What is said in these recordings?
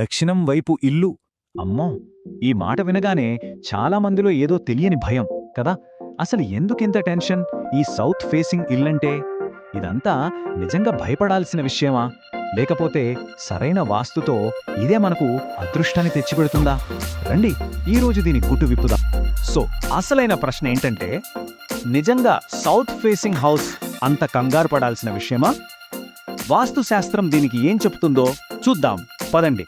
దక్షిణం వైపు ఇల్లు. అమ్మో! ఈ మాట వినగానే చాలా మందిలో ఏదో తెలియని భయం కదా? అసలు ఎందుకింత టెన్షన్? ఈ సౌత్ ఫేసింగ్ ఇల్లంటే? ఇదంతా నిజంగా భయపడాల్సిన విషయమా? లేకపోతే సరైన వాస్తుతో ఇదే మనకు అదృష్టాన్ని తెచ్చిపెడుతుందా? రండి ఈరోజు దీని గుట్టు విప్పుదా. సో అసలైన ప్రశ్న ఏంటంటే నిజంగా సౌత్ ఫేసింగ్ హౌస్ అంత కంగారు పడాల్సిన విషయమా? వాస్తు శాస్త్రం దీనికి ఏం చెప్తుందో చూద్దాం. పదండి.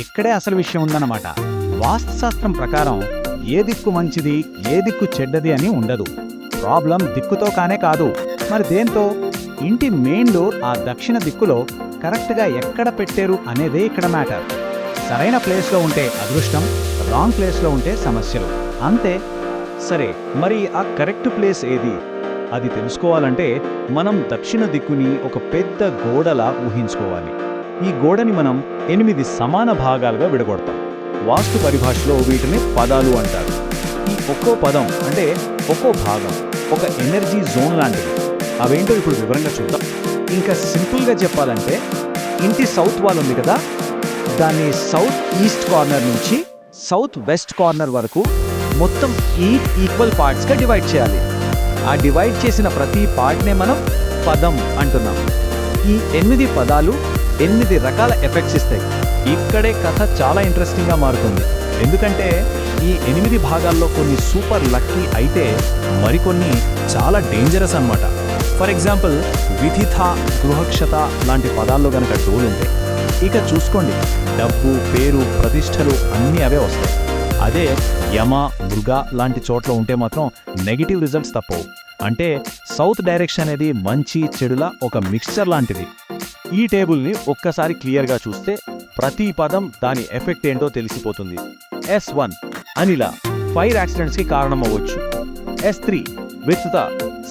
ఇక్కడే అసలు విషయం ఉందన్నమాట. వాస్తుశాస్త్రం ప్రకారం ఏ దిక్కు మంచిది ఏ దిక్కు చెడ్డది అని ఉండదు. ప్రాబ్లం దిక్కుతో కానే కాదు. మరి దేంతో? ఇంటి మెయిన్ డోర్ ఆ దక్షిణ దిక్కులో కరెక్ట్గా ఎక్కడ పెట్టారు అనేదే ఇక్కడ మ్యాటర్. సరైన ప్లేస్లో ఉంటే అదృష్టం రాంగ్ ప్లేస్లో ఉంటే సమస్యలు. అంతే. సరే మరి ఆ కరెక్ట్ ప్లేస్ ఏది? అది తెలుసుకోవాలంటే మనం దక్షిణ దిక్కుని ఒక పెద్ద గోడలా ఊహించుకోవాలి. ఈ గోడని మనం ఎనిమిది సమాన భాగాలుగా విడగొడతాం. వాస్తు పరిభాషలో వీటిని పదాలు అంటారు. ఈ ఒక్కో పదం అంటే ఒక్కో భాగం ఒక ఎనర్జీ జోన్ లాంటిది. అవేంటో ఇప్పుడు వివరంగా చూద్దాం. ఇంకా సింపుల్గా చెప్పాలంటే ఇంటి సౌత్ వాల్ ఉంది కదా? దాన్ని సౌత్ ఈస్ట్ కార్నర్ నుంచి సౌత్ వెస్ట్ కార్నర్ వరకు మొత్తం ఎయిట్ ఈక్వల్ పార్ట్స్గా డివైడ్ చేయాలి. ఆ డివైడ్ చేసిన ప్రతి పార్ట్నే మనం పదం అంటున్నాం. ఈ ఎనిమిది పదాలు ఎనిమిది రకాల ఎఫెక్ట్స్ ఇస్తాయి. ఇక్కడే కథ చాలా ఇంట్రెస్టింగ్గా మారుతుంది. ఎందుకంటే ఈ ఎనిమిది భాగాల్లో కొన్ని సూపర్ లక్కీ అయితే మరికొన్ని చాలా డేంజరస్ అన్నమాట. ఫర్ ఎగ్జాంపుల్ విధిథ గృహక్షత లాంటి పదాల్లో గనక డోలు ఇక చూసుకోండి. డబ్బు పేరు ప్రతిష్టలు అన్నీ అవే వస్తాయి. అదే యమ మృగ లాంటి చోట్ల ఉంటే మాత్రం నెగిటివ్ రిజల్ట్స్ తప్పవు. అంటే సౌత్ డైరెక్షన్ అనేది మంచి చెడుల ఒక మిక్స్చర్ లాంటిది. ఈ టేబుల్ని ఒక్కసారి క్లియర్గా చూస్తే ప్రతి పదం దాని ఎఫెక్ట్ ఏంటో తెలిసిపోతుంది. ఎస్ వన్ అనిల ఫైర్ యాక్సిడెంట్స్కి కారణమవ్వచ్చు. ఎస్ త్రీ విత్త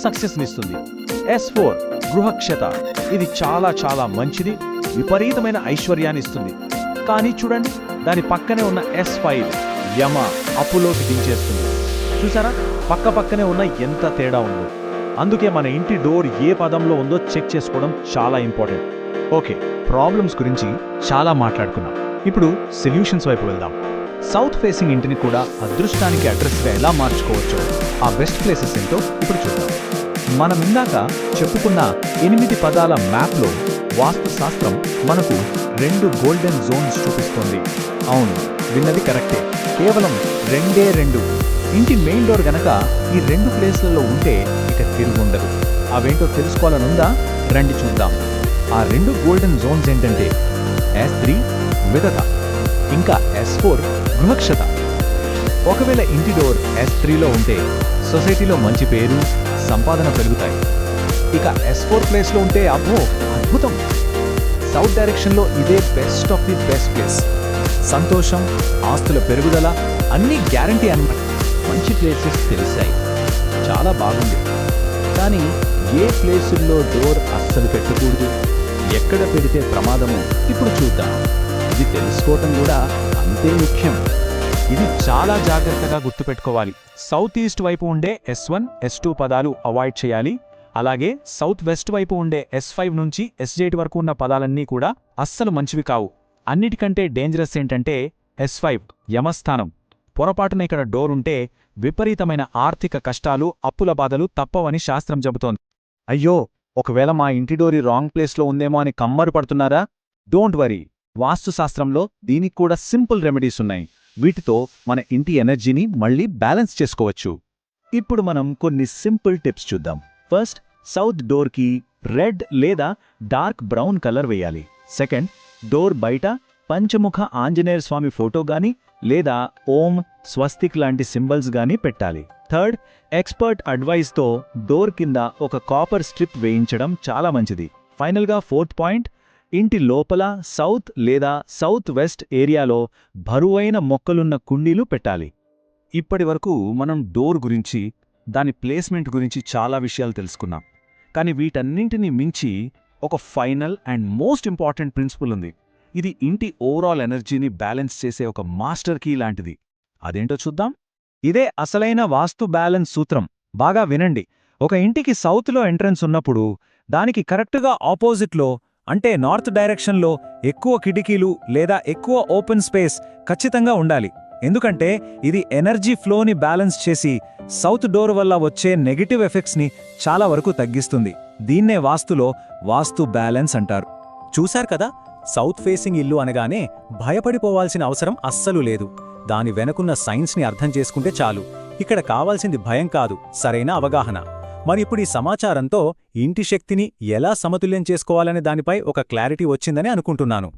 సక్సెస్నిస్తుంది ఎస్ ఫోర్ గృహక్షత. ఇది చాలా చాలా మంచిది విపరీతమైన ఐశ్వర్యాన్ని ఇస్తుంది. కానీ చూడండి దాని పక్కనే ఉన్న ఎస్ ఫైవ్ యమ అప్పులోకి దించేస్తుంది. చూసారా? పక్క పక్కనే ఉన్న ఎంత తేడా ఉందో. అందుకే మన ఇంటి డోర్ ఏ పదంలో ఉందో చెక్ చేసుకోవడం చాలా ఇంపార్టెంట్. ఓకే ప్రాబ్లమ్స్ గురించి చాలా మాట్లాడుకున్నాం. ఇప్పుడు సొల్యూషన్స్ వైపు వెళ్దాం. సౌత్ ఫేసింగ్ ఇంటిని కూడా అదృష్టానికి అడ్రస్గా ఎలా మార్చుకోవచ్చో ఆ బెస్ట్ ప్లేసెస్ ఏంటో ఇప్పుడు చూద్దాం. మనం ఇందాక చెప్పుకున్న ఎనిమిది పదాల మ్యాప్లో వాస్తు శాస్త్రం మనకు రెండు గోల్డెన్ జోన్స్ చూపిస్తోంది. అవును విన్నది కరెక్టే. కేవలం రెండే రెండు. ఇంటి మెయిన్ డోర్ గనక ఈ రెండు ప్లేస్లలో ఉంటే ఇక తిరుగుండదు. అవేంటో తెలుసుకోవాలనుందా? రండి చూద్దాం. ఆ రెండు గోల్డెన్ జోన్స్ ఏంటంటే ఎస్ త్రీ విదత ఇంకా ఎస్ ఫోర్ గృహక్షత ఒకవేళ ఇంటి డోర్ ఎస్ త్రీలో ఉంటే సొసైటీలో మంచి పేరు సంపాదన పెరుగుతాయి. ఇక ఎస్ ఫోర్ ప్లేస్లో ఉంటే అబ్బో అద్భుతం. సౌత్ డైరెక్షన్లో ఇదే best of the best place సంతోషం ఆస్తుల పెరుగుదల అన్నీ గ్యారంటీ అన్నమాట. మంచి ప్లేసెస్ తెలిసాయి. చాలా బాగుంది. కానీ ఏ ప్లేసుల్లో డోర్ అస్సలు పెట్టకూడదు? ఎక్కడ పెడితే ప్రమాదము ఇప్పుడు చూద్దాం. ఇది తెలుసుకోవటం కూడా అంతే ముఖ్యం. ఇది చాలా జాగ్రత్తగా గుర్తుపెట్టుకోవాలి. సౌత్ ఈస్ట్ వైపు ఉండే ఎస్ వన్ ఎస్ టూ పదాలు అవాయిడ్ చేయాలి. అలాగే సౌత్ వెస్ట్ వైపు ఉండే ఎస్ ఫైవ్ నుంచి ఎస్ ఎయిట్ వరకు ఉన్న పదాలన్నీ కూడా అస్సలు మంచివి కావు. అన్నిటికంటే డేంజరస్ ఏంటంటే ఎస్ ఫైవ్ యమస్థానం. పొరపాటున ఇక్కడ డోర్ ఉంటే విపరీతమైన ఆర్థిక కష్టాలు అప్పుల బాధలు తప్పవని శాస్త్రం చెబుతోంది. అయ్యో! ఒకవేళ మా ఇంటి డోరి రాంగ్ ప్లేస్లో ఉందేమో అని కమ్మరు పడుతున్నారా? Don't worry. వాస్తుశాస్త్రంలో దీనికి కూడా సింపుల్ రెమెడీస్ ఉన్నాయి. వీటితో మన ఇంటి ఎనర్జీని మళ్ళీ బ్యాలెన్స్ చేసుకోవచ్చు. ఇప్పుడు మనం కొన్ని సింపుల్ టిప్స్ చూద్దాం. ఫస్ట్ సౌత్ డోర్కి రెడ్ లేదా డార్క్ బ్రౌన్ కలర్ వేయాలి. సెకండ్ డోర్ బయట పంచముఖ ఆంజనేయ స్వామి ఫోటో గాని లేదా ఓం స్వస్తిక్ లాంటి సింబల్స్ గాని పెట్టాలి. థర్డ్ ఎక్స్పర్ట్ అడ్వైస్తో డోర్ కింద ఒక కాపర్ స్ట్రిప్ వేయించడం చాలా మంచిది. ఫైనల్గా ఫోర్త్ పాయింట్ ఇంటి లోపల సౌత్ లేదా సౌత్ వెస్ట్ ఏరియాలో బరువైన మొక్కలున్న కుండీలు పెట్టాలి. ఇప్పటి వరకు మనం డోర్ గురించి దాని ప్లేస్మెంట్ గురించి చాలా విషయాలు తెలుసుకున్నాం. కానీ వీటన్నింటినీ మించి ఒక final and most important principle ఉంది. ఇది ఇంటి ఓవరాల్ ఎనర్జీని బ్యాలెన్స్ చేసే ఒక మాస్టర్ కీ లాంటిది. అదేంటో చూద్దాం. ఇదే అసలైన వాస్తు బ్యాలెన్స్ సూత్రం. బాగా వినండి. ఒక ఇంటికి సౌత్లో ఎంట్రన్స్ ఉన్నప్పుడు దానికి కరెక్ట్గా ఆపోజిట్లో అంటే నార్త్ డైరెక్షన్లో ఎక్కువ కిటికీలు లేదా ఎక్కువ ఓపెన్ స్పేస్ ఖచ్చితంగా ఉండాలి. ఎందుకంటే ఇది ఎనర్జీ ఫ్లోని బ్యాలెన్స్ చేసి సౌత్ డోర్ వల్ల వచ్చే నెగిటివ్ ఎఫెక్ట్స్ని చాలా వరకు తగ్గిస్తుంది. దీన్నే వాస్తులో వాస్తు బ్యాలెన్స్ అంటారు. చూశారు కదా? సౌత్ ఫేసింగ్ ఇల్లు అనగానే భయపడిపోవాల్సిన అవసరం అస్సలు లేదు. దాని వెనకున్న సైన్స్ని అర్థం చేసుకుంటే చాలు. ఇక్కడ కావాల్సింది భయం కాదు సరైన అవగాహన. మరి ఇప్పుడు ఈ సమాచారంతో ఇంటి శక్తిని ఎలా సమతుల్యం చేసుకోవాలనే దానిపై ఒక క్లారిటీ వచ్చిందని అనుకుంటున్నాను.